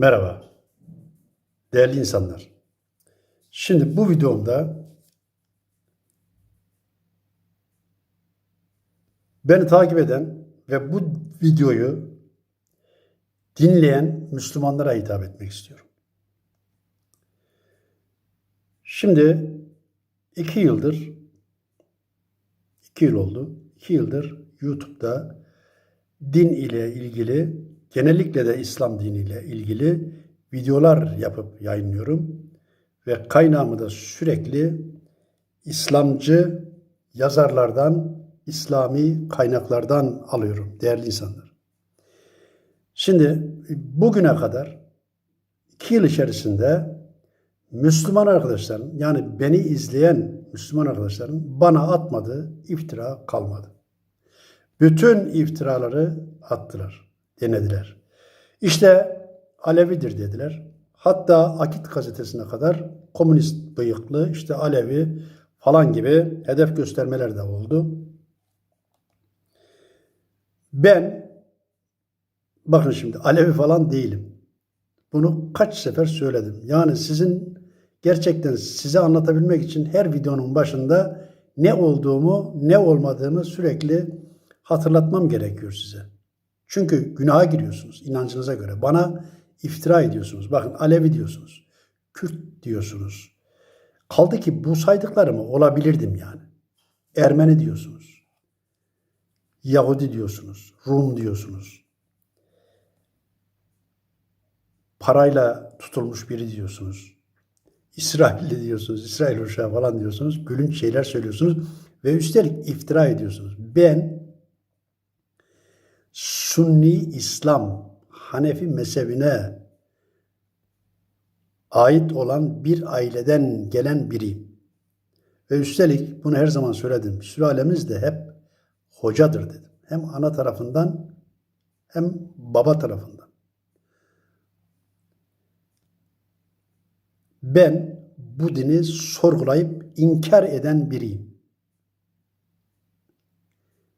Merhaba, değerli insanlar. Şimdi bu videomda beni takip eden ve bu videoyu dinleyen Müslümanlara hitap etmek istiyorum. Şimdi iki yıldır, iki yıl oldu, iki yıldır YouTube'da din ile ilgili, genellikle de İslam diniyle ilgili videolar yapıp yayınlıyorum. Ve kaynağımı da sürekli İslamcı yazarlardan, İslami kaynaklardan alıyorum değerli insanlar. Şimdi bugüne kadar iki yıl içerisinde Müslüman arkadaşlarım yani beni izleyen Müslüman arkadaşlarım bana atmadığı iftira kalmadı. Bütün iftiraları attılar, denediler. İşte Alevidir dediler. Hatta Akit gazetesine kadar komünist bıyıklı, işte Alevi falan gibi hedef göstermeler de oldu. Ben bakın şimdi Alevi falan değilim. Bunu kaç sefer söyledim. Yani sizin gerçekten size anlatabilmek için her videonun başında ne olduğumu, ne olmadığımı sürekli hatırlatmam gerekiyor size. Çünkü günaha giriyorsunuz inancınıza göre. Bana iftira ediyorsunuz. Bakın Alevi diyorsunuz. Kürt diyorsunuz. Kaldı ki bu saydıklarımı olabilirdim yani. Ermeni diyorsunuz. Yahudi diyorsunuz. Rum diyorsunuz. Parayla tutulmuş biri diyorsunuz. İsrailli diyorsunuz. İsrail uşağı falan diyorsunuz. Gülünç şeyler söylüyorsunuz. Ve üstelik iftira ediyorsunuz. Ben Sunni İslam Hanefi mezhebine ait olan bir aileden gelen biriyim. Ve üstelik bunu her zaman söyledim. Sülalemiz de hep hocadır dedim. Hem ana tarafından hem baba tarafından. Ben bu dini sorgulayıp inkar eden biriyim.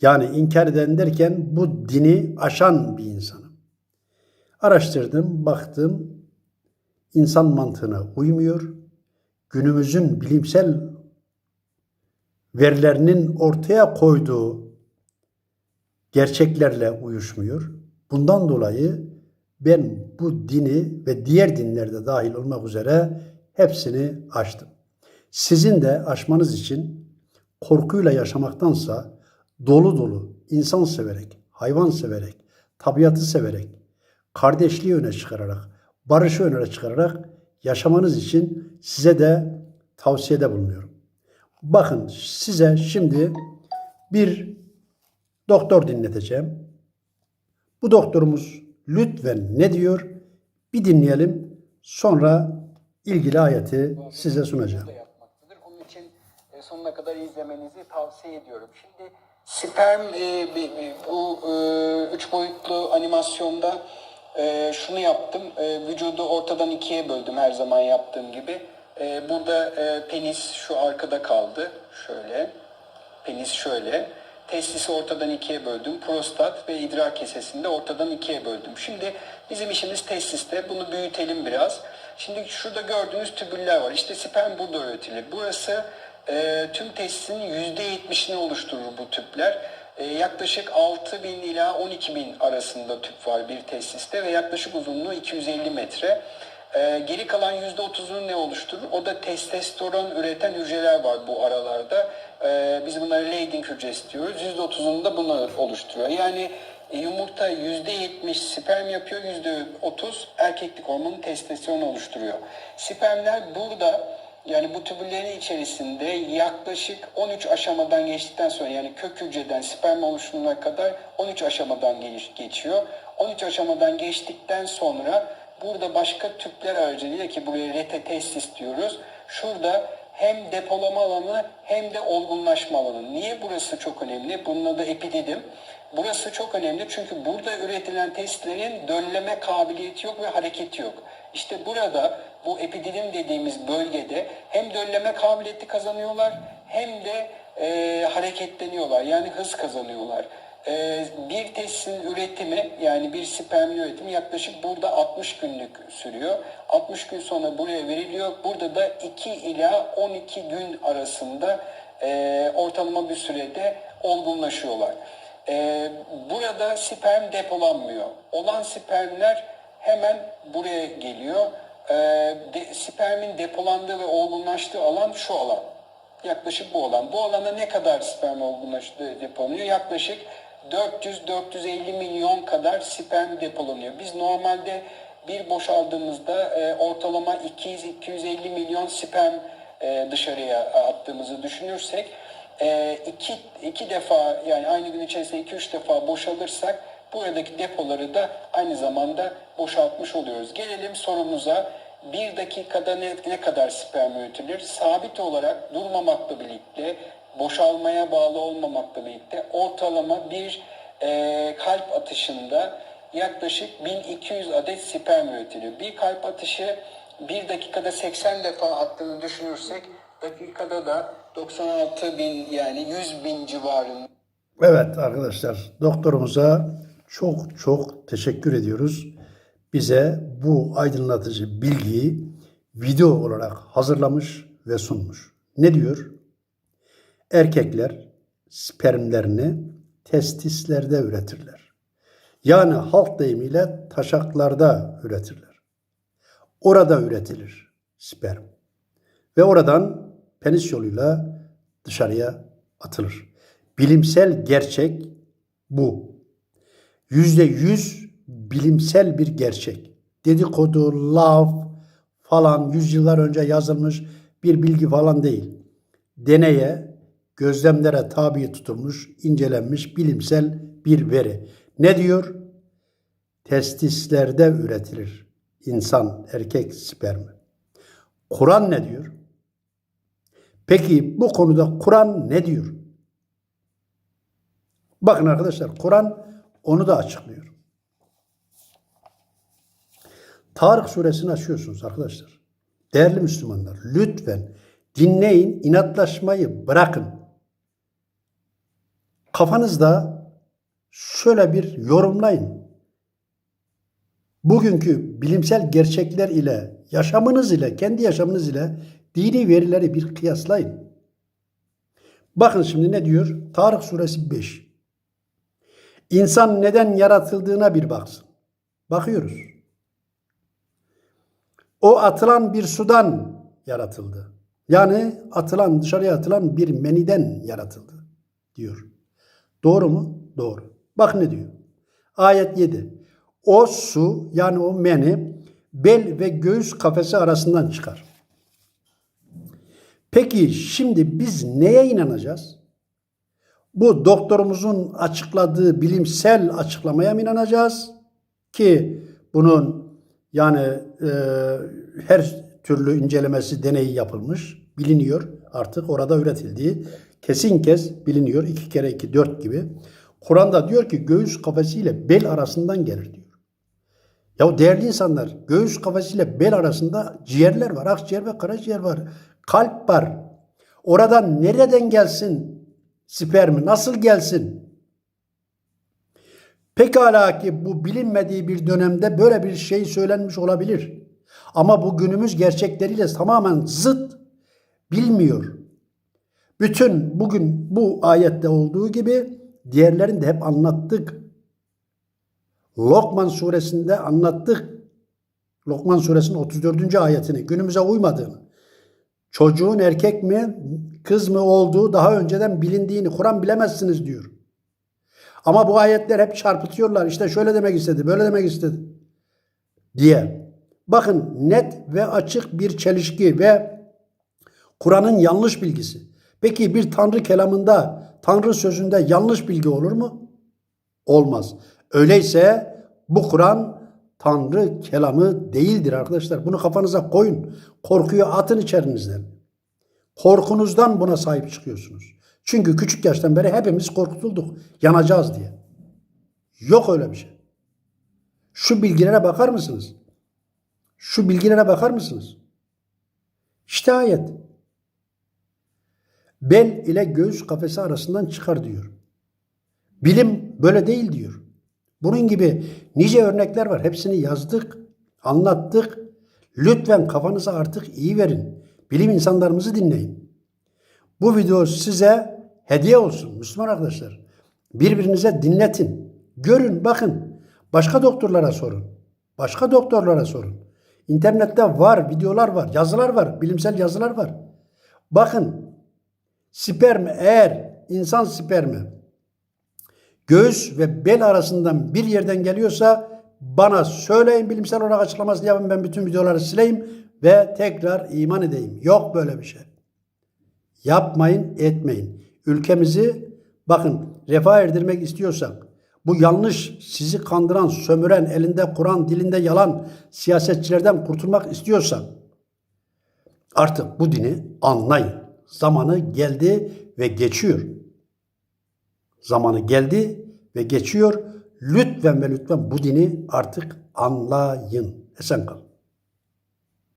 Yani inkar eden derken bu dini aşan bir insanım. Araştırdım, baktım. insan mantığına uymuyor. Günümüzün bilimsel verilerinin ortaya koyduğu gerçeklerle uyuşmuyor. Bundan dolayı ben bu dini ve diğer dinlerde dahil olmak üzere hepsini aştım. Sizin de aşmanız için korkuyla yaşamaktansa dolu dolu, insan severek, hayvan severek, tabiatı severek, kardeşliği öne çıkararak, barışı öne çıkararak yaşamanız için size de tavsiyede bulunuyorum. Bakın size şimdi bir doktor dinleteceğim. Bu doktorumuz lütfen ne diyor? Bir dinleyelim. Sonra ilgili ayeti size sunacağım. Onun için e, sonuna kadar izlemenizi tavsiye ediyorum. Şimdi sperm e, bu e, üç boyutlu animasyonda e, şunu yaptım. E, vücudu ortadan ikiye böldüm her zaman yaptığım gibi. E, burada e, penis şu arkada kaldı. Şöyle. Penis şöyle. Testisi ortadan ikiye böldüm. Prostat ve idrar kesesini de ortadan ikiye böldüm. Şimdi bizim işimiz testiste. Bunu büyütelim biraz. Şimdi şurada gördüğünüz tübüller var. İşte sperm burada üretilir. Burası e, tüm testisin %70'ini oluşturur bu tüpler. E, yaklaşık 6000 ila 12000 arasında tüp var bir tesiste ve yaklaşık uzunluğu 250 metre. Ee, geri kalan %30'unu ne oluşturur? O da testosteron üreten hücreler var bu aralarda. Ee, biz bunlara Leydig hücresi diyoruz. %30'unu da bunu oluşturuyor. Yani e, yumurta %70 sperm yapıyor, %30 erkeklik hormonu testosteron oluşturuyor. Spermler burada yani bu tübüllerin içerisinde yaklaşık 13 aşamadan geçtikten sonra yani kök hücreden sperm oluşumuna kadar 13 aşamadan geç- geçiyor. 13 aşamadan geçtikten sonra burada başka tüpler aracılığıyla ki buraya rete testis diyoruz. Şurada hem depolama alanı hem de olgunlaşma alanı. Niye burası çok önemli? Bunun adı epididim. Burası çok önemli çünkü burada üretilen testlerin dönleme kabiliyeti yok ve hareketi yok. İşte burada bu epididim dediğimiz bölgede hem dönleme kabiliyeti kazanıyorlar hem de e, hareketleniyorlar yani hız kazanıyorlar. Ee, bir testin üretimi yani bir spermin üretimi yaklaşık burada 60 günlük sürüyor. 60 gün sonra buraya veriliyor. Burada da 2 ila 12 gün arasında e, ortalama bir sürede olgunlaşıyorlar. E, burada sperm depolanmıyor. Olan spermler hemen buraya geliyor. E, de, spermin depolandığı ve olgunlaştığı alan şu alan. Yaklaşık bu alan. Bu alana ne kadar sperm olgunlaştığı depolanıyor? Yaklaşık 400-450 milyon kadar sperm depolanıyor. Biz normalde bir boşaldığımızda e, ortalama 200-250 milyon sperm e, dışarıya attığımızı düşünürsek e, iki, iki defa yani aynı gün içerisinde 2-3 defa boşalırsak buradaki depoları da aynı zamanda boşaltmış oluyoruz. Gelelim sorumuza. Bir dakikada ne, ne kadar sperm üretilir? Sabit olarak durmamakla birlikte, boşalmaya bağlı olmamakla birlikte ortalama bir e, kalp atışında yaklaşık 1200 adet sperm üretiliyor. Bir kalp atışı bir dakikada 80 defa attığını düşünürsek dakikada da 96 bin yani 100 bin civarında Evet arkadaşlar doktorumuza çok çok teşekkür ediyoruz. Bize bu aydınlatıcı bilgiyi video olarak hazırlamış ve sunmuş. Ne diyor? Erkekler spermlerini testislerde üretirler. Yani halk deyimiyle taşaklarda üretirler. Orada üretilir sperm. Ve oradan penis yoluyla dışarıya atılır. Bilimsel gerçek bu. Yüzde yüz bilimsel bir gerçek. Dedikodu, laf falan yüzyıllar önce yazılmış bir bilgi falan değil. Deneye, gözlemlere tabi tutulmuş, incelenmiş bilimsel bir veri. Ne diyor? Testislerde üretilir insan, erkek spermi. Kur'an ne diyor? Peki bu konuda Kur'an ne diyor? Bakın arkadaşlar Kur'an onu da açıklıyor. Tarık suresini açıyorsunuz arkadaşlar. Değerli Müslümanlar lütfen dinleyin, inatlaşmayı bırakın. Kafanızda şöyle bir yorumlayın. Bugünkü bilimsel gerçekler ile, yaşamınız ile, kendi yaşamınız ile dini verileri bir kıyaslayın. Bakın şimdi ne diyor? Tarık suresi 5. İnsan neden yaratıldığına bir baksın. Bakıyoruz. O atılan bir sudan yaratıldı. Yani atılan, dışarıya atılan bir meniden yaratıldı diyor. Doğru mu? Doğru. Bak ne diyor? Ayet 7. O su yani o meni bel ve göğüs kafesi arasından çıkar. Peki şimdi biz neye inanacağız? Bu doktorumuzun açıkladığı bilimsel açıklamaya mı inanacağız? Ki bunun yani e, her türlü incelemesi, deneyi yapılmış, biliniyor artık orada üretildiği kesin kez biliniyor. iki kere iki dört gibi. Kur'an'da diyor ki göğüs kafesiyle bel arasından gelir diyor. Ya değerli insanlar göğüs kafesiyle bel arasında ciğerler var. Akciğer ve karaciğer var. Kalp var. Oradan nereden gelsin spermi? Nasıl gelsin? Pekala ki bu bilinmediği bir dönemde böyle bir şey söylenmiş olabilir. Ama bu günümüz gerçekleriyle tamamen zıt bilmiyor. Bütün bugün bu ayette olduğu gibi diğerlerini de hep anlattık. Lokman suresinde anlattık. Lokman suresinin 34. ayetini günümüze uymadığını. Çocuğun erkek mi kız mı olduğu daha önceden bilindiğini Kur'an bilemezsiniz diyor. Ama bu ayetler hep çarpıtıyorlar. İşte şöyle demek istedi, böyle demek istedi diye. Bakın net ve açık bir çelişki ve Kur'an'ın yanlış bilgisi. Peki bir Tanrı kelamında, Tanrı sözünde yanlış bilgi olur mu? Olmaz. Öyleyse bu Kur'an Tanrı kelamı değildir arkadaşlar. Bunu kafanıza koyun. Korkuyu atın içerinizden. Korkunuzdan buna sahip çıkıyorsunuz. Çünkü küçük yaştan beri hepimiz korkutulduk. Yanacağız diye. Yok öyle bir şey. Şu bilgilere bakar mısınız? Şu bilgilere bakar mısınız? İşte ayet. Bel ile göğüs kafesi arasından çıkar diyor. Bilim böyle değil diyor. Bunun gibi nice örnekler var. Hepsini yazdık, anlattık. Lütfen kafanızı artık iyi verin. Bilim insanlarımızı dinleyin. Bu video size hediye olsun Müslüman arkadaşlar. Birbirinize dinletin. Görün, bakın. Başka doktorlara sorun. Başka doktorlara sorun. İnternette var, videolar var, yazılar var, bilimsel yazılar var. Bakın, sperm eğer insan spermi göğüs ve bel arasından bir yerden geliyorsa bana söyleyin bilimsel olarak açıklamasını yapın ben bütün videoları sileyim ve tekrar iman edeyim. Yok böyle bir şey. Yapmayın, etmeyin. Ülkemizi bakın refah erdirmek istiyorsak bu yanlış sizi kandıran, sömüren, elinde Kur'an, dilinde yalan siyasetçilerden kurtulmak istiyorsak artık bu dini anlayın. Zamanı geldi ve geçiyor. Zamanı geldi ve geçiyor. Lütfen ve lütfen bu dini artık anlayın. Esen kalın.